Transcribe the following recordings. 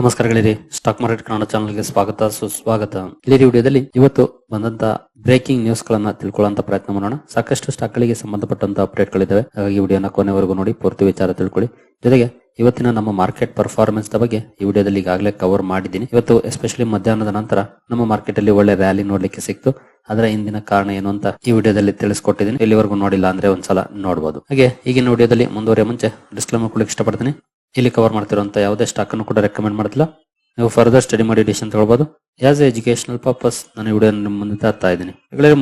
ನಮಸ್ಕಾರಗಳಿರಿ stock market Kannada ಚಾನಲ್ಗೆ ಸ್ವಾಗತ, ಸುಸ್ವಾಗತ. ಇಲ್ಲಿ ವಿಡಿಯೋದಲ್ಲಿ ಇವತ್ತು ಬಂದಂತ ಬ್ರೇಕಿಂಗ್ ನ್ಯೂಸ್ ಗಳನ್ನ ತಿಳ್ಕೊಳ್ಳುವಂತ ಪ್ರಯತ್ನ ಮಾಡೋಣ. ಸಾಕಷ್ಟು ಸ್ಟಾಕ್ ಗಳಿಗೆ ಸಂಬಂಧಪಟ್ಟಂತ ಅಪ್ಡೇಟ್ ಗಳಿದ್ದಾವೆ ಹಾಗಾಗಿ ವಿಡಿಯೋನ ಕೊನೆವರೆಗೂ ನೋಡಿ, ಪೂರ್ತಿ ವಿಚಾರ ತಿಳ್ಕೊಳ್ಳಿ. ಜೊತೆಗೆ ಇವತ್ತಿನ ನಮ್ಮ ಮಾರ್ಕೆಟ್ ಪರ್ಫಾರ್ಮೆನ್ಸ್ ಬಗ್ಗೆ ಈ ವಿಡಿಯೋದಲ್ಲಿ ಈಗಾಗಲೇ ಕವರ್ ಮಾಡಿದ್ದೀನಿ. ಇವತ್ತು ಎಸ್ಪೆಷಲಿ ಮಧ್ಯಾಹ್ನದ ನಂತರ ನಮ್ಮ ಮಾರ್ಕೆಟ್ ಅಲ್ಲಿ ಒಳ್ಳೆ ರ್ಯಾಲಿ ನೋಡ್ಲಿಕ್ಕೆ ಸಿಕ್ತು. ಅದರ ಹಿಂದಿನ ಕಾರಣ ಏನು ಅಂತ ಈ ವಿಡಿಯೋದಲ್ಲಿ ತಿಳಿಸ್ಕೊಟ್ಟಿದ್ದೀನಿ. ಇಲ್ಲಿವರೆಗೂ ನೋಡಿಲ್ಲ ಅಂದ್ರೆ ಒಂದ್ಸಲ ನೋಡಬಹುದು ಹಾಗೆ ಈಗಿನ ವಿಡಿಯೋದಲ್ಲಿ ಮುಂದುವರಿಯ ಮುಂಚೆ ಡಿಸ್ಕ್ಲೇಮರ್ ಕೊಡ್ಲಿಕ್ಕೆ ಇಷ್ಟಪಡ್ತೀನಿ. ಇಲ್ಲಿ ಕವರ್ ಮಾಡ್ತಿರುವಂತ ಯಾವುದೇ ಸ್ಟಾಕ್ ಅನ್ನು ಕೂಡ ರೆಕಮೆಂಡ್ ಮಾಡಿಲ್ಲ ನೀವು ಫರ್ದರ್ ಸ್ಟಡಿ ಮಾಡಿ ಡಿಸಿಷನ್ ತಗೊಳ್ಬಹುದು ಆಸ್ ಎಜುಕೇಶನಲ್ ಪರ್ಪಸ್ ನಾನು ವಿಡಿಯೋ ನಿಮ್ಮ ಮುಂದೆ ತರ್ತಾ ಇದ್ದೀನಿ.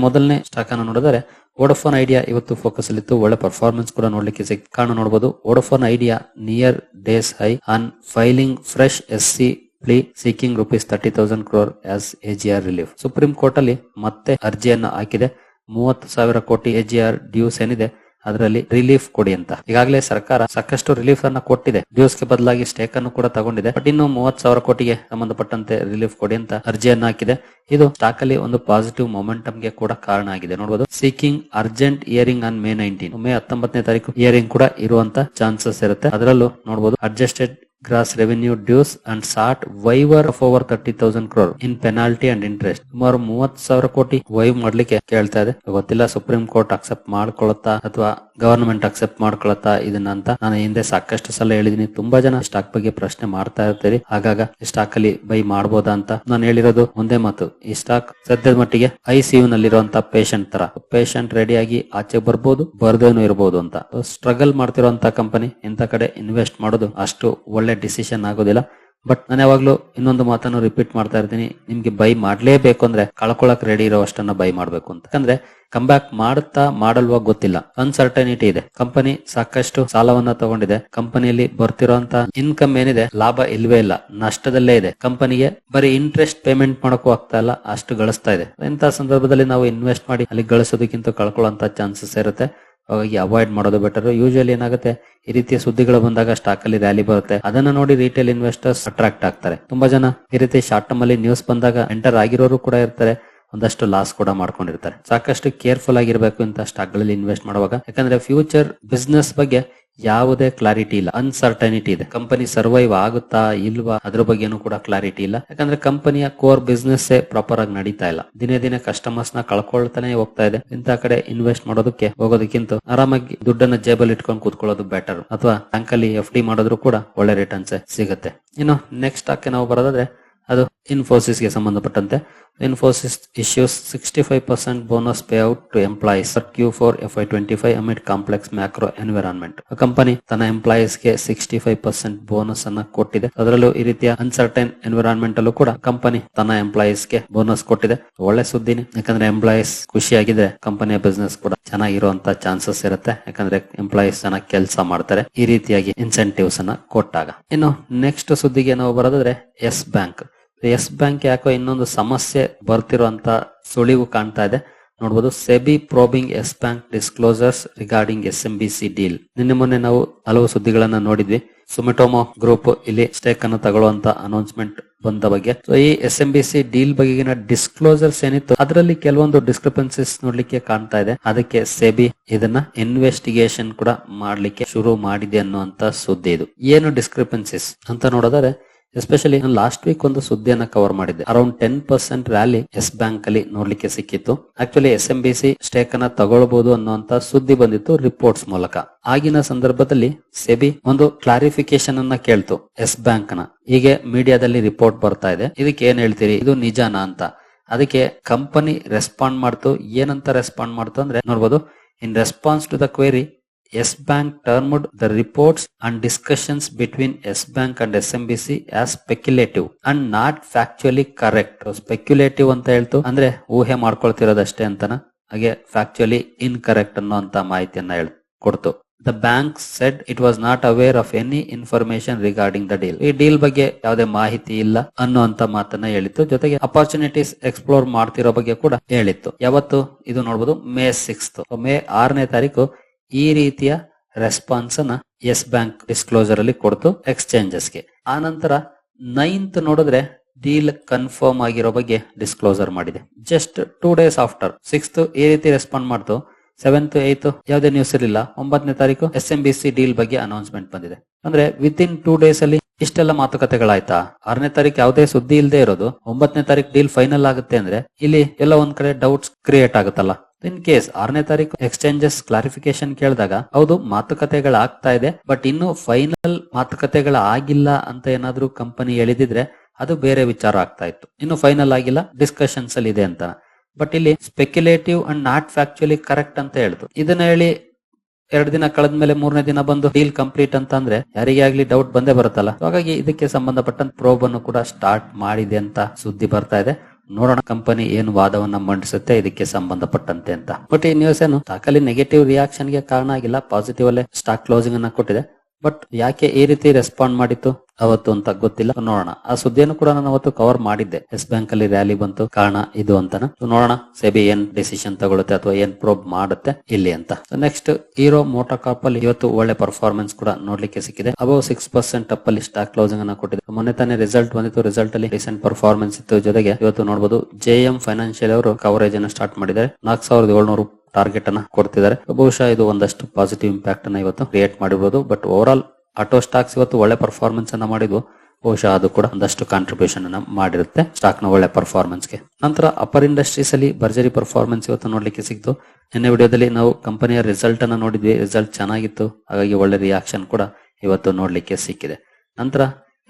ಮೊದಲನೇ ಸ್ಟಾಕ್ ಅನ್ನು ನೋಡಿದರೆ ವೋಡಫೋನ್ ಐಡಿಯಾ ಇವತ್ತು ಫೋಕಸ್ ಅಲ್ಲಿತ್ತು ಒಳ್ಳೆ ಪರ್ಫಾರ್ಮೆನ್ಸ್ ಕೂಡ ನೋಡ್ಲಿಕ್ಕೆ ಸಿಕ್ ಕಾರಣ ನೋಡಬಹುದು Vodafone Idea near days high on filing fresh S C plea seeking rupees thirty thousand crore as AGR relief Supreme Court ಅಲ್ಲಿ ಮತ್ತೆ ಅರ್ಜಿಯನ್ನು ಹಾಕಿದೆ. ಮೂವತ್ತು ಸಾವಿರ ಕೋಟಿ ಎಜಿಆರ್ ಡ್ಯೂಸ್ ಏನಿದೆ? ಅದರಲ್ಲಿ ರಿಲೀಫ್ ಕೊಡಿ ಅಂತ. ಈಗಾಗಲೇ ಸರ್ಕಾರ ಸಾಕಷ್ಟು ರಿಲೀಫ್ ಅನ್ನ ಕೊಟ್ಟಿದೆ. ಗೆ ಬದಲಾಗಿ ಸ್ಟೇಕ್ ಅನ್ನು ಕೂಡ ತಗೊಂಡಿದೆ. ಬಟ್ ಇನ್ನು ಮೂವತ್ ಸಾವಿರ ಕೋಟಿಗೆ ಸಂಬಂಧಪಟ್ಟಂತೆ ರಿಲೀಫ್ ಕೊಡಿ ಅಂತ ಅರ್ಜಿಯನ್ನ ಹಾಕಿದೆ. ಇದು ಸ್ಟಾಕ್ ಅಲ್ಲಿ ಒಂದು ಪಾಸಿಟಿವ್ ಮೊಮೆಂಟಮ್ಗೆ ಕೂಡ ಕಾರಣ ಆಗಿದೆ. ನೋಡಬಹುದು seeking urgent hearing on May nineteen May ಹತ್ತೊಂಬತ್ತನೇ ತಾರೀಕು ಇಯರಿಂಗ್ ಕೂಡ ಇರುವಂತ ಚಾನ್ಸಸ್ ಇರುತ್ತೆ. ಅದರಲ್ಲೂ ನೋಡಬಹುದು adjusted gross revenue dues and sought waiver of over thirty thousand crore in penalty and interest ಸುಮಾರು ಮೂವತ್ ಸಾವಿರ ಕೋಟಿ ವೈವ್ ಮಾಡ್ಲಿಕ್ಕೆ ಕೇಳ್ತಾ ಇದೆ. ಗೊತ್ತಿಲ್ಲ ಸುಪ್ರೀಂ ಕೋರ್ಟ್ ಅಕ್ಸೆಪ್ಟ್ ಮಾಡ್ಕೊಳತ್ತಾ ಅಥವಾ ಗವರ್ನಮೆಂಟ್ ಅಕ್ಸೆಪ್ಟ್ ಮಾಡ್ಕೊಳತ್ತಾ ಇದನ್ನ ಅಂತ ನಾನು ಹಿಂದೆ ಸಾಕಷ್ಟು ಸಲ ಹೇಳಿದೀನಿ. ತುಂಬಾ ಜನ ಸ್ಟಾಕ್ ಬಗ್ಗೆ ಪ್ರಶ್ನೆ ಮಾಡ್ತಾ ಇರ್ತೀರಿ. ಆಗಾಗ ಸ್ಟಾಕ್ ಅಲ್ಲಿ ಬೈ ಮಾಡಬಹುದಾ ಅಂತ ನಾನು ಹೇಳಿರೋದು ಒಂದೇ ಮಾತು. ಈ ಸ್ಟಾಕ್ ಸದ್ಯದ ಮಟ್ಟಿಗೆ ಐಸಿಯು ನಲ್ಲಿರುವಂತ ಪೇಷಂಟ್ ತರ. ಪೇಷಂಟ್ ರೆಡಿಯಾಗಿ ಆಚೆ ಬರ್ಬೋದು, ಬರ್ದೇನು ಇರಬಹುದು ಅಂತ. ಸ್ಟ್ರಗಲ್ ಮಾಡ್ತಿರುವಂತ ಕಂಪನಿ ಇಂಥ ಕಡೆ ಇನ್ವೆಸ್ಟ್ ಮಾಡೋದು ಅಷ್ಟು ಒಳ್ಳೆ ಡಿಸಿಷನ್ ಆಗೋದಿಲ್ಲ. ಬಟ್ ನಾನು ಯಾವಾಗ್ಲೂ ಇನ್ನೊಂದು ಮಾತನ್ನು ರಿಪೀಟ್ ಮಾಡ್ತಾ ಇರ್ತೀನಿ. ನಿಮ್ಗೆ ಬೈ ಮಾಡ್ಲೇಬೇಕು ಅಂದ್ರೆ ಕಳ್ಕೊಳಕ್ ರೆಡಿ ಇರೋ ಅಷ್ಟನ್ನ ಬೈ ಮಾಡ್ಬೇಕು ಅಂತ. ಯಾಕಂದ್ರೆ ಕಂಬ್ಯಾಕ್ ಮಾಡುತ್ತಾ ಮಾಡಲ್ವಾ ಗೊತ್ತಿಲ್ಲ. ಅನ್ಸರ್ಟನಿಟಿ ಇದೆ. ಕಂಪನಿ ಸಾಕಷ್ಟು ಸಾಲವನ್ನ ತಗೊಂಡಿದೆ. ಕಂಪನಿಯಲ್ಲಿ ಬರ್ತಿರೋಂತ ಇನ್ಕಮ್ ಏನಿದೆ, ಲಾಭ ಇಲ್ವೇ ಇಲ್ಲ. ನಷ್ಟದಲ್ಲೇ ಇದೆ. ಕಂಪನಿಗೆ ಬರೀ ಇಂಟ್ರೆಸ್ಟ್ ಪೇಮೆಂಟ್ ಮಾಡಕ್ಕೂ ಆಗ್ತಾ ಇಲ್ಲ. ಅಷ್ಟು ಗಳಿಸ್ತಾ ಇದೆ. ಇಂತಹ ಸಂದರ್ಭದಲ್ಲಿ ನಾವು ಇನ್ವೆಸ್ಟ್ ಮಾಡಿ ಅಲ್ಲಿ ಗಳಿಸೋದಕ್ಕಿಂತ ಕಳ್ಕೊಳ್ಳುವಂತ ಚಾನ್ಸಸ್ ಇರುತ್ತೆ. ಹಾಗಾಗಿ ಅವಾಯ್ಡ್ ಮಾಡೋದು ಬೆಟರ್ ಯೂಶಲಿ ಏನಾಗುತ್ತೆ, ಈ ರೀತಿಯ ಸುದ್ದಿಗಳು ಬಂದಾಗ ಸ್ಟಾಕ್ ಅಲ್ಲಿ ರ್ಯಾಲಿ ಬರುತ್ತೆ. ಅದನ್ನ ನೋಡಿ ರಿಟೇಲ್ ಇನ್ವೆಸ್ಟರ್ಸ್ ಅಟ್ರಾಕ್ಟ್ ಆಗ್ತಾರೆ. ತುಂಬಾ ಜನ ಈ ರೀತಿ ಶಾರ್ಟ್ ಟರ್ಮ್ ಅಲ್ಲಿ ನ್ಯೂಸ್ ಬಂದಾಗ ಎಂಟರ್ ಆಗಿರೋರು ಕೂಡ ಇರ್ತಾರೆ. ಒಂದಷ್ಟು ಲಾಸ್ ಕೂಡ ಮಾಡ್ಕೊಂಡಿರ್ತಾರೆ. ಸಾಕಷ್ಟು ಕೇರ್ಫುಲ್ ಆಗಿರ್ಬೇಕು ಇಂತ ಸ್ಟಾಕ್ಗಳಲ್ಲಿ ಇನ್ವೆಸ್ಟ್ ಮಾಡುವಾಗ. ಯಾಕಂದ್ರೆ ಫ್ಯೂಚರ್ ಬಿಸ್ನೆಸ್ ಬಗ್ಗೆ ಯಾವುದೇ ಕ್ಲಾರಿಟಿ ಇಲ್ಲ. ಅನ್ಸರ್ಟನಿಟಿ ಇದೆ. ಕಂಪನಿ ಸರ್ವೈವ್ ಆಗುತ್ತಾ ಇಲ್ವಾ ಅದ್ರ ಬಗ್ಗೆನೂ ಕೂಡ ಕ್ಲಾರಿಟಿ ಇಲ್ಲ. ಯಾಕಂದ್ರೆ ಕಂಪನಿಯ ಕೋರ್ ಬಿಸ್ನೆಸ್ ಪ್ರಾಪರ್ ಆಗಿ ನಡೀತಾ ಇಲ್ಲ. ದಿನೇ ದಿನೇ ಕಸ್ಟಮರ್ಸ್ನ ಕಳ್ಕೊಳ್ತಾನೆ ಹೋಗ್ತಾ ಇದೆ. ಇಂತ ಕಡೆ ಇನ್ವೆಸ್ಟ್ ಮಾಡೋದಕ್ಕೆ ಹೋಗೋದಕ್ಕಿಂತ ಆರಾಮಾಗಿ ದುಡ್ಡನ್ನ ಜೇಬಲ್ ಇಟ್ಕೊಂಡು ಕೂತ್ಕೊಳ್ಳೋದು ಬೆಟರ್ ಅಥವಾ ಬ್ಯಾಂಕ್ ಅಲ್ಲಿ ಎಫ್ ಡಿ ಮಾಡಿದ್ರು ಕೂಡ ಒಳ್ಳೆ ರಿಟರ್ನ್ಸ್ ಸಿಗುತ್ತೆ. ಇನ್ನು ನೆಕ್ಸ್ಟ್ ಸ್ಟಾಕ್ ನಾವು ಬರೋದಾದ್ರೆ ಅದು ಇನ್ಫೋಸಿಸ್ಗೆ ಸಂಬಂಧಪಟ್ಟಂತೆ. Infosys issues sixty five percent bonus pay out to employees for Q four F Y twenty five amid complex macro environment company ತನ್ನ ಎಂಪ್ಲಾಯೀಸ್ಗೆ ಸಿಕ್ಸ್ಟಿ ಫೈವ್ ಪರ್ಸೆಂಟ್ ಬೋನಸ್ ಅನ್ನ ಕೊಟ್ಟಿದೆ. ಅದರಲ್ಲೂ ಈ ರೀತಿಯ ಅನ್ಸರ್ಟೈನ್ ಎನ್ವಿರಾನ್ಮೆಂಟ್ ಅಲ್ಲೂ ಕೂಡ ಕಂಪನಿ ತನ್ನ ಎಂಪ್ಲಾಯೀಸ್ಗೆ ಬೋನಸ್ ಕೊಟ್ಟಿದೆ. ಒಳ್ಳೆ ಸುದ್ದಿನಿ. ಯಾಕಂದ್ರೆ ಎಂಪ್ಲಾಯೀಸ್ ಖುಷಿಯಾಗಿದ್ರೆ ಕಂಪನಿಯ ಬಿಸ್ನೆಸ್ ಕೂಡ ಚೆನ್ನಾಗಿರುವಂತ ಚಾನ್ಸಸ್ ಇರುತ್ತೆ. ಯಾಕಂದ್ರೆ ಎಂಪ್ಲಾಯೀಸ್ ಚೆನ್ನಾಗಿ ಕೆಲಸ ಮಾಡ್ತಾರೆ. ಈ ರೀತಿಯಾಗಿ ಇನ್ಸೆಂಟಿವ್ಸ್ ಅನ್ನ ಕೊಟ್ಟಾಗ. ಇನ್ನು ನೆಕ್ಸ್ಟ್ ಸುದ್ದಿಗೆ ನಾವು ಬರೋದಾದ್ರೆ ಎಸ್ ಬ್ಯಾಂಕ್ ಎಸ್ ಬ್ಯಾಂಕ್ ಯಾಕೋ ಇನ್ನೊಂದು ಸಮಸ್ಯೆ ಬರ್ತಿರುವಂತ ಸುಳಿವು ಕಾಣ್ತಾ ಇದೆ. ನೋಡಬಹುದು SEBI probing Yes Bank disclosures regarding S M B C deal. ನಿನ್ನೆ ಮೊನ್ನೆ ನಾವು ಹಲವು ಸುದ್ದಿಗಳನ್ನ ನೋಡಿದ್ವಿ. ಸುಮಿಟೋಮೋ ಗ್ರೂಪ್ ಇಲ್ಲಿ ಸ್ಟೇಕ್ ಅನ್ನು ತಗೊಳ್ಳುವಂತ ಅನೌನ್ಸ್ಮೆಂಟ್ ಬಂದ ಬಗ್ಗೆ. ಸೊ ಈ S M B C deal ಬಗೆಗಿನ ಡಿಸ್ಕ್ಲೋಸರ್ಸ್ ಏನಿತ್ತು, ಅದರಲ್ಲಿ ಕೆಲವೊಂದು ಡಿಸ್ಕ್ರಿಪೆನ್ಸಿಸ್ ನೋಡ್ಲಿಕ್ಕೆ ಕಾಣ್ತಾ ಇದೆ. ಅದಕ್ಕೆ ಸೆಬಿ ಇದನ್ನ ಇನ್ವೆಸ್ಟಿಗೇಷನ್ ಕೂಡ ಮಾಡ್ಲಿಕ್ಕೆ ಶುರು ಮಾಡಿದೆ ಅನ್ನುವಂತ ಸುದ್ದಿ ಇದು. ಏನು ಡಿಸ್ಕ್ರಿಪೆನ್ಸಿಸ್ ಅಂತ ನೋಡೋದಾದ್ರೆ ಎಸ್ಪೆಷಲಿ ನಾನು ಲಾಸ್ಟ್ ವೀಕ್ ಒಂದು ಸುದ್ದಿಯನ್ನ ಕವರ್ ಮಾಡಿದ್ದೆ. Around ten percent rally Yes Bank ಅಲ್ಲಿ ನೋಡ್ಲಿಕ್ಕೆ ಸಿಕ್ಕಿತ್ತು. Actually S M B C stake ಅನ್ನ ತಗೊಳ್ಬಹುದು ಅನ್ನುವಂತ ಸುದ್ದಿ ಬಂದಿತ್ತು ರಿಪೋರ್ಟ್ಸ್ ಮೂಲಕ. ಆಗಿನ ಸಂದರ್ಭದಲ್ಲಿ ಸೆಬಿ ಒಂದು ಕ್ಲಾರಿಫಿಕೇಶನ್ ಅನ್ನ ಕೇಳ್ತು ಎಸ್ ಬ್ಯಾಂಕ್ನ. ಹೀಗೆ ಮೀಡಿಯಾದಲ್ಲಿ ರಿಪೋರ್ಟ್ ಬರ್ತಾ ಇದೆ. ಇದಕ್ಕೆ ಏನ್ ಹೇಳ್ತೀರಿ? ಇದು ನಿಜಾನಾ ಅಂತ. ಅದಕ್ಕೆ ಕಂಪನಿ ರೆಸ್ಪಾಂಡ್ ಮಾಡ್ತು. ಏನಂತ ರೆಸ್ಪಾಂಡ್ ಮಾಡ್ತು ಅಂದ್ರೆ ನೋಡ್ಬೋದು in response to the query Yes Bank termed the reports and discussions between S Bank and SMBC as speculative and not factually correct. Speculative ಅಂತ ಹೇಳ್ತು. ಅಂದ್ರೆ ಊಹೆ ಮಾಡ್ಕೊಳ್ತಿರೋದಷ್ಟೇ ಅಂತನ? ಹಾಗೆ ಫ್ಯಾಕ್ಚುಲಿ ಇನ್ಕರೆಕ್ಟ್ ಅನ್ನುವಂತ ಮಾಹಿತಿಯನ್ನ ಹೇಳ್, ಕೊಡ್ತು. The bank said it was not aware of any information regarding the deal ಈ ಡೀಲ್ ಬಗ್ಗೆ ಯಾವುದೇ ಮಾಹಿತಿ ಇಲ್ಲ ಅನ್ನುವಂತ ಮಾತನ್ನ ಹೇಳಿತ್ತು. ಜೊತೆಗೆ ಅಪರ್ಚುನಿಟೀಸ್ ಎಕ್ಸ್ಪ್ಲೋರ್ ಮಾಡ್ತಿರೋ ಬಗ್ಗೆ ಕೂಡ ಹೇಳಿತ್ತು. ಯಾವತ್ತು? ಇದು ನೋಡಬಹುದು ಮೇ ಸಿಕ್ಸ್ತ್ ಮೇ ಆರನೇ ತಾರೀಕು ಈ ರೀತಿಯ ರೆಸ್ಪಾನ್ಸ್ ಅನ್ನ ಎಸ್ ಬ್ಯಾಂಕ್ ಡಿಸ್ಕ್ಲೋಸರ್ ಅಲ್ಲಿ ಕೊಡ್ತು ಎಕ್ಸ್ಚೇಂಜಸ್ಗೆ. ಆ ನಂತರ ನೈನ್ತ್ ನೋಡಿದ್ರೆ ಡೀಲ್ ಕನ್ಫರ್ಮ್ ಆಗಿರೋ ಬಗ್ಗೆ ಡಿಸ್ಕ್ಲೋಸರ್ ಮಾಡಿದೆ. Just two days after sixth ಈ ರೀತಿ ರೆಸ್ಪಾಂಡ್ ಮಾಡ್ತು. ಸೆವೆಂತ್ ಏತ್ ಯಾವುದೇ ನ್ಯೂಸ್ ಇರಲಿಲ್ಲ. ಒಂಬತ್ತನೇ ತಾರೀಕು S M B C deal ಬಗ್ಗೆ ಅನೌನ್ಸ್ಮೆಂಟ್ ಬಂದಿದೆ. ಅಂದ್ರೆ ವಿತ್ ಇನ್ ಟೂ ಡೇಸ್ ಅಲ್ಲಿ ಇಷ್ಟೆಲ್ಲ ಮಾತುಕತೆಗಳಾಯ್ತಾ? ಆರನೇ ತಾರೀಕು ಯಾವುದೇ ಸುದ್ದಿ ಇಲ್ಲದೆ ಇರೋದು. ಒಂಬತ್ತನೇ ತಾರೀಕು ಡೀಲ್ ಫೈನಲ್ ಆಗುತ್ತೆ ಅಂದ್ರೆ ಇಲ್ಲಿ ಎಲ್ಲ ಒಂದ್ ಕಡೆ ಡೌಟ್ಸ್ ಕ್ರಿಯೇಟ್ ಆಗುತ್ತಲ್ಲ. ಇನ್ ಕೇಸ್ ಆರನೇ ತಾರೀಕು ಎಕ್ಸ್ಚೇಂಜಸ್ ಕ್ಲಾರಿಫಿಕೇಶನ್ ಕೇಳಿದಾಗ, ಹೌದು, ಮಾತುಕತೆಗಳಾಗ್ತಾ ಇದೆ ಬಟ್ ಇನ್ನು ಫೈನಲ್ ಮಾತುಕತೆಗಳ ಆಗಿಲ್ಲ ಅಂತ ಏನಾದ್ರೂ ಕಂಪನಿ ಹೇಳಿದಿದ್ರೆ ಅದು ಬೇರೆ ವಿಚಾರ ಆಗ್ತಾ ಇತ್ತು. ಇನ್ನು ಫೈನಲ್ ಆಗಿಲ್ಲ ಡಿಸ್ಕಷನ್ಸ್ ಅಲ್ಲಿ ಇದೆ ಅಂತ. ಬಟ್ ಇಲ್ಲಿ speculative and not factually correct ಅಂತ ಹೇಳ್ತು ಇದನ್ನ ಹೇಳಿ ಎರಡು ದಿನ ಕಳೆದ್ಮೇಲೆ ಮೂರನೇ ದಿನ ಬಂದು ಡೀಲ್ ಕಂಪ್ಲೀಟ್ ಅಂತ ಅಂದ್ರೆ ಯಾರಿಗೆ ಆಗ್ಲಿ ಡೌಟ್ ಬಂದೇ ಬರುತ್ತಲ್ಲ. ಹಾಗಾಗಿ ಇದಕ್ಕೆ ಸಂಬಂಧಪಟ್ಟಂತ ಪ್ರೋಬ್ ಅನ್ನು ಕೂಡ ಸ್ಟಾರ್ಟ್ ಮಾಡಿದೆ ಅಂತ ಸುದ್ದಿ ಬರ್ತಾ ಇದೆ. ನೋಡೋಣ ಕಂಪನಿ ಏನು ವಾದವನ್ನ ಮಂಡಿಸುತ್ತೆ, ಇದಕ್ಕೆ ಸಂಬಂಧಪಟ್ಟಂತೆ ಅಂತ. ಬಟ್ ಈ ನ್ಯೂಸ್ ಏನು ದಾಖಲೆ ನೆಗೆಟಿವ್ ರಿಯಾಕ್ಷನ್ಗೆ ಕಾರಣ ಆಗಿಲ್ಲ ಪಾಸಿಟಿವ್ ಅಲ್ಲೇ ಸ್ಟಾಕ್ ಕ್ಲೋಸಿಂಗ್ ಅನ್ನ ಕೊಟ್ಟಿದೆ. ಬಟ್ ಯಾಕೆ ಈ ರೀತಿ ರೆಸ್ಪಾಂಡ್ ಮಾಡಿತ್ತು? ಅವತ್ತು ಅಂತ ಗೊತ್ತಿಲ್ಲ. ನೋಡೋಣ. ಆ ಸುದ್ದಿಯನ್ನು ಕೂಡ ನಾನು ಅವತ್ತು ಕವರ್ ಮಾಡಿದ್ದೆ. ಎಸ್ ಬ್ಯಾಂಕ್ ಅಲ್ಲಿ ರ್ಯಾಲಿ ಬಂತು. ಕಾರಣ ಇದು ಅಂತಾನ. ನೋಡೋಣ. ಸೆಬಿ ಏನ್ ಡಿಸಿಷನ್ ತಗೊಳುತ್ತೆ ಅಥವಾ ಏನ್ ಪ್ರೋಬ್ ಮಾಡುತ್ತೆ ಇಲ್ಲಿ ಅಂತ. ನೆಕ್ಸ್ಟ್ ಹೀರೋ ಮೋಟೋಕಾಪ್ ಅಲ್ಲಿ ಇವತ್ತು ಒಳ್ಳೆ ಪರ್ಫಾರ್ಮೆನ್ಸ್ ಕೂಡ ನೋಡ್ಲಿಕ್ಕೆ ಸಿಕ್ಕಿದೆ. ಅಬೌವ್ ಸಿಕ್ಸ್ ಪರ್ಸೆಂಟ್ ಅಪ್ ಅಲ್ಲಿ ಸ್ಟಾಕ್ ಕ್ಲೋಸಿಂಗ್ ಅನ್ನ ಕೊಟ್ಟಿದೆ. ಮೊನ್ನೆ ತಾನೇ ರಿಸಲ್ಟ್ ಬಂದಿತ್ತು. ರಿಸಲ್ಟ್ ಅಲ್ಲಿ ರೀಸೆಂಟ್ ಪರ್ಫಾರ್ಮೆನ್ಸ್ ಇತ್ತು. ಜೊತೆಗೆ ಇವತ್ತು ನೋಡಬಹುದು ಜೆ ಎಂ ಫೈನಾನ್ಷಿಯಲ್ ಅವರು ಕವರೇಜ್ ಅನ್ನ ಸ್ಟಾರ್ಟ್ ಮಾಡಿದ್ದಾರೆ. ನಾಲ್ಕು ಸಾವಿರದ ಏಳ್ನೂರು ಟಾರ್ಗೆಟ್ ಅನ್ನ ಕೊಡ್ತಿದ್ದಾರೆ. ಬಹುಶಃ ಇದು ಒಂದಷ್ಟು ಪಾಸಿಟಿವ್ ಇಂಪ್ಯಾಕ್ಟ್ ಅನ್ನ ಇವತ್ತು ಕ್ರಿಯೇಟ್ ಮಾಡಿರ್ಬೋದು. But over all auto stocks ಇವತ್ತು ಒಳ್ಳೆ ಪರ್ಫಾರ್ಮೆನ್ಸ್ ಅನ್ನ ಮಾಡಿದ್ವು. ಬಹುಶಃ ಅದು ಕೂಡ ಒಂದಷ್ಟು ಕಾಂಟ್ರಿಬ್ಯೂಷನ್ ಅನ್ನ ಮಾಡಿರುತ್ತೆ ಸ್ಟಾಕ್ನ ಒಳ್ಳೆ ಪರ್ಫಾರ್ಮೆನ್ಸ್ಗೆ. ನಂತರ ಅಪರ್ ಇಂಡಸ್ಟ್ರೀಸ್ ಅಲ್ಲಿ ಭರ್ಜರಿ ಪರ್ಫಾರ್ಮೆನ್ಸ್ ಇವತ್ತು ನೋಡ್ಲಿಕ್ಕೆ ಸಿಕ್ತು. ನಿನ್ನೆ ವಿಡಿಯೋದಲ್ಲಿ ನಾವು ಕಂಪನಿಯ ರಿಸಲ್ಟ್ ಅನ್ನ ನೋಡಿದ್ವಿ. ರಿಸಲ್ಟ್ ಚೆನ್ನಾಗಿತ್ತು. ಹಾಗಾಗಿ ಒಳ್ಳೆ ರಿಯಾಕ್ಷನ್ ಕೂಡ ಇವತ್ತು ನೋಡ್ಲಿಕ್ಕೆ ಸಿಕ್ಕಿದೆ. ನಂತರ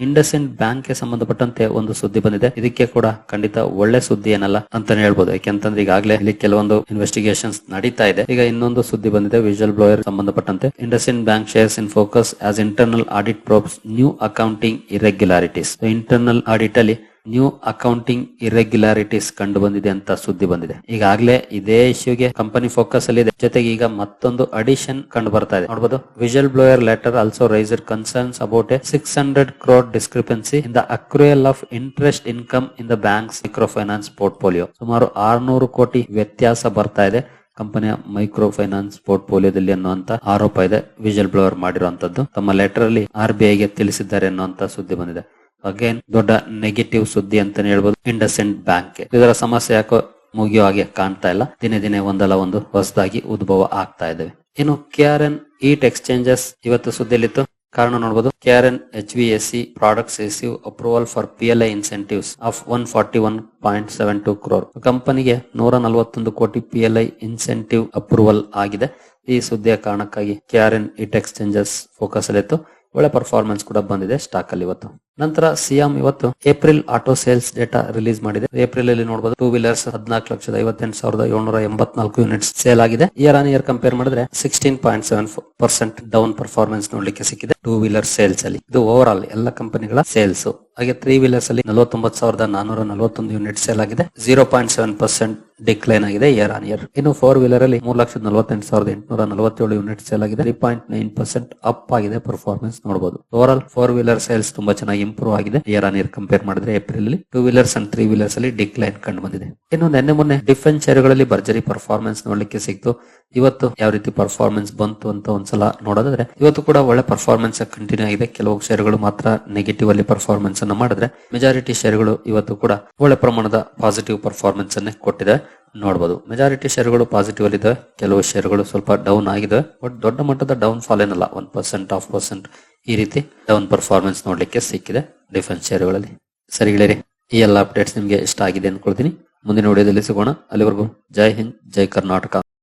ಇಂಡಸ್ ಇಂಡ್ ಬ್ಯಾಂಕ್ಗೆ ಸಂಬಂಧಪಟ್ಟಂತೆ ಒಂದು ಸುದ್ದಿ ಬಂದಿದೆ. ಇದಕ್ಕೆ ಕೂಡ ಖಂಡಿತ ಒಳ್ಳೆ ಸುದ್ದಿ ಏನಲ್ಲ ಅಂತಾನೆ ಹೇಳ್ಬೋದು. ಯಾಕೆಂತಂದ್ರೆ ಈಗಾಗಲೇ ಇಲ್ಲಿ ಕೆಲವೊಂದು ಇನ್ವೆಸ್ಟಿಗೇಷನ್ಸ್ ನಡೀತಾ ಇದೆ. ಈಗ ಇನ್ನೊಂದು ಸುದ್ದಿ ಬಂದಿದೆ ವಿಜುವಲ್ ಬ್ಲೋಯರ್ ಸಂಬಂಧಪಟ್ಟಂತೆ. IndusInd Bank shares in focus as internal audit probes new accounting irregularities internal audit ಅಲ್ಲಿ ನ್ಯೂ ಅಕೌಂಟಿಂಗ್ ಇರೆಗ್ಯುಲಾರಿಟೀಸ್ ಕಂಡು ಬಂದಿದೆ ಅಂತ ಸುದ್ದಿ ಬಂದಿದೆ. ಈಗಾಗಲೇ ಇದೇ ಇಶ್ಯೂಗೆ ಕಂಪನಿ ಫೋಕಸ್ ಅಲ್ಲಿ ಇದೆ. ಜೊತೆಗೆ ಈಗ ಮತ್ತೊಂದು ಅಡಿಷನ್ ಕಂಡು ಬರ್ತಾ ಇದೆ. ನೋಡಬಹುದು whistle blower letter also raises concerns about a six hundred crore discrepancy in the accrual of interest income in the banks microfinance portfolio ಸುಮಾರು ಆರ್ನೂರು ಕೋಟಿ ವ್ಯತ್ಯಾಸ ಬರ್ತಾ ಇದೆ ಕಂಪನಿಯ ಮೈಕ್ರೋ ಫೈನಾನ್ಸ್ ಪೋರ್ಟ್ಫೋಲಿಯೋದಲ್ಲಿ ಅನ್ನುವಂತ ಆರೋಪ ಇದೆ. ವಿಜುವಲ್ ಬ್ಲೋವರ್ ಮಾಡಿರುವಂತದ್ದು. ತಮ್ಮ ಲೆಟರ್ ಅಲ್ಲಿ ಆರ್ ಬಿ ಐಗೆ ತಿಳಿಸಿದ್ದಾರೆ ಅನ್ನುವಂತ ಸುದ್ದಿ ಬಂದಿದೆ. ಅಗೇನ್ ದೊಡ್ಡ ನೆಗೆಟಿವ್ ಸುದ್ದಿ ಅಂತಾನೆ ಹೇಳ್ಬೋದು. ಇಂಡಸ್ಇಂಡ್ ಬ್ಯಾಂಕ್ ಇದರ ಸಮಸ್ಯೆ ಯಾಕೋ ಮುಗಿಯೋ ಹಾಗೆ ಕಾಣ್ತಾ ಇಲ್ಲ. ದಿನೇ ದಿನೇ ಒಂದಲ್ಲ ಒಂದು ಹೊಸದಾಗಿ ಉದ್ಭವ ಆಗ್ತಾ ಇದಾವೆ. ಇನ್ನು ಕೆ ಆರ್ ಎನ್ ಈಟ್ ಎಕ್ಸ್ಚೇಂಜಸ್ ಇವತ್ತು ಸುದ್ದಿಯಲ್ಲಿತ್ತು. ಕಾರಣ ನೋಡಬಹುದು K R N H V S C Products receive approval for P L I incentives of one forty one point seven two crore ಕಂಪನಿಗೆ ನೂರ ನಲವತ್ತೊಂದು ಕೋಟಿ P L I incentive approval ಆಗಿದೆ. ಈ ಸುದ್ದಿಯ ಕಾರಣಕ್ಕಾಗಿ K R N it exchanges focus ಅಲ್ಲಿತ್ತು. ಒಳ್ಳೆ ಪರ್ಫಾರ್ಮೆನ್ಸ್ ಕೂಡ ಬಂದಿದೆ ಸ್ಟಾಕ್ ಅಲ್ಲಿ ಇವತ್ತು. ನಂತರ ಸಿಎಂ ಇವತ್ತು April auto sales data release ಮಾಡಿದೆ. ಏಪ್ರಿಲ್ ಅಲ್ಲಿ ನೋಡಬಹುದು ಟೂ ವೀಲರ್ಸ್ ಹದಿನಾಲ್ಕು ಲಕ್ಷದ ಐವತ್ತೆಂಟು ಸಾವಿರದ ಏಳ್ನೂರ ಎಂಬತ್ನಾಲ್ಕು ಯೂನಿಟ್ಸ್ ಸೇಲ್ ಆಗಿದೆ. ಇಯರ್ ಆನ್ ಇಯರ್ ಕಂಪೇರ್ ಮಾಡಿದ್ರೆ sixteen point seven percent down performance ನೋಡ್ಲಿಕ್ಕೆ ಸಿಕ್ಕಿದೆ ಟೂ ವೀಲರ್ ಸೇಲ್ಸ್ ಅಲ್ಲಿ. ಇದು ಓವರ್ ಆಲ್ ಎಲ್ಲ ಕಂಪನಿಗಳ ಸೇಲ್ಸ್ ಹಾಗೆ ತ್ರೀ ವೀಲರ್ಸ್ ಅಲ್ಲಿ ನಲವತ್ತೊಂಬತ್ತು ಸಾವಿರದ ನಾನೂರ ನಲವತ್ತೊಂದು ಯೂನಿಟ್ ಸೇಲ್ ಆಗಿದೆ. Zero point seven percent decline ಆಗಿದೆ ಇಯರ್ ಆನ್ ಇಯರ್ ಇನ್ನು ಫೋರ್ ವೀಲರ್ ಅಲ್ಲಿ ಮೂರು ಲಕ್ಷದ ನಲವತ್ತೆಂಟು ಸಾವಿರದ ಎಂಟುನೂರ ನಲವತ್ತೇಳು ಯೂನಿಟ್ ಸೇಲ್ ಆಗಿದೆ. Three point nine percent up ಆಗಿದೆ ಪರ್ಫಾರ್ಮೆನ್ಸ್ ನೋಡಬಹುದು over all four wheeler sales ತುಂಬಾ ಚೆನ್ನಾಗಿ ಇಂಪ್ರೂವ್ ಆಗಿದೆ. ಇಯರ್ ಆನ್ ಇಯರ್ ಕಂಪೇರ್ ಮಾಡಿದ್ರೆ ಏಪ್ರಿಲ್ ಅಲ್ಲಿ two wheelers and three wheelers ಅಲ್ಲಿ ಡಿಕ್ಲೈನ್ ಕಂಡು ಬಂದಿದೆ. ಇನ್ನು ನಿನ್ನೆ ಮೊನ್ನೆ ಡಿಫೆನ್ಸ್ ಶೇರುಗಳಲ್ಲಿ ಭರ್ಜರಿ ಪರ್ಫಾರ್ಮೆನ್ಸ್ ನೋಡ್ಲಿಕ್ಕೆ ಸಿಕ್ತು. ಇವತ್ತು ಯಾವ ರೀತಿ ಪರ್ಫಾರ್ಮೆನ್ಸ್ ಬಂತು ಅಂತ ಒಂದ್ಸಲ ನೋಡೋದಾದ್ರೆ, ಇವತ್ತು ಕೂಡ ಒಳ್ಳೆ ಪರ್ಫಾರ್ಮೆನ್ಸ್ ಕಂಟಿನ್ಯೂ ಆಗಿದೆ. ಕೆಲವು ಶೇರುಗಳು ಮಾತ್ರ ನೆಗೆಟಿವ್ ಅಲ್ಲಿ ಪರ್ಫಾರ್ಮೆನ್ಸ್ ಅನ್ನು ಮಾಡಿದ್ರೆ ಮೆಜಾರಿಟಿ ಶೇರುಗಳು ಇವತ್ತು ಕೂಡ ಒಳ್ಳೆ ಪ್ರಮಾಣದ ಪಾಸಿಟಿವ್ ಪರ್ಫಾರ್ಮೆನ್ಸ್ ಅನ್ನೇ ಕೊಟ್ಟಿದೆ. ನೋಡಬಹುದು ಮೆಜಾರಿಟಿ ಶೇರುಗಳು ಪಾಸಿಟಿವ್ ಅಲ್ಲಿ ಇದೆ. ಕೆಲವು ಶೇರುಗಳು ಸ್ವಲ್ಪ ಡೌನ್ ಆಗಿದೆ. ಬಟ್ ದೊಡ್ಡ ಮಟ್ಟದ ಡೌನ್ ಫಾಲ್ ಏನಲ್ಲ ಒನ್ ಪರ್ಸೆಂಟ್ ಹಾಫ್ ಪರ್ಸೆಂಟ್ ಈ ರೀತಿ ಡೌನ್ ಪರ್ಫಾರ್ಮೆನ್ಸ್ ನೋಡ್ಲಿಕ್ಕೆ ಸಿಕ್ಕಿದೆ ಡಿಫೆನ್ಸ್ ಶೇರುಗಳಲ್ಲಿ ಸರಿ ಗೆಳೆಯರಿ, ಈ ಎಲ್ಲ ಅಪ್ಡೇಟ್ಸ್ ನಿಮ್ಗೆ ಇಷ್ಟ ಆಗಿದೆ ಅನ್ಕೊಳ್ತೀನಿ. ಮುಂದಿನ ವಿಡಿಯೋದಲ್ಲಿ ಸಿಗೋಣ. ಅಲ್ಲಿವರೆಗೂ ಜೈ ಹಿಂದ್, ಜೈ ಕರ್ನಾಟಕ.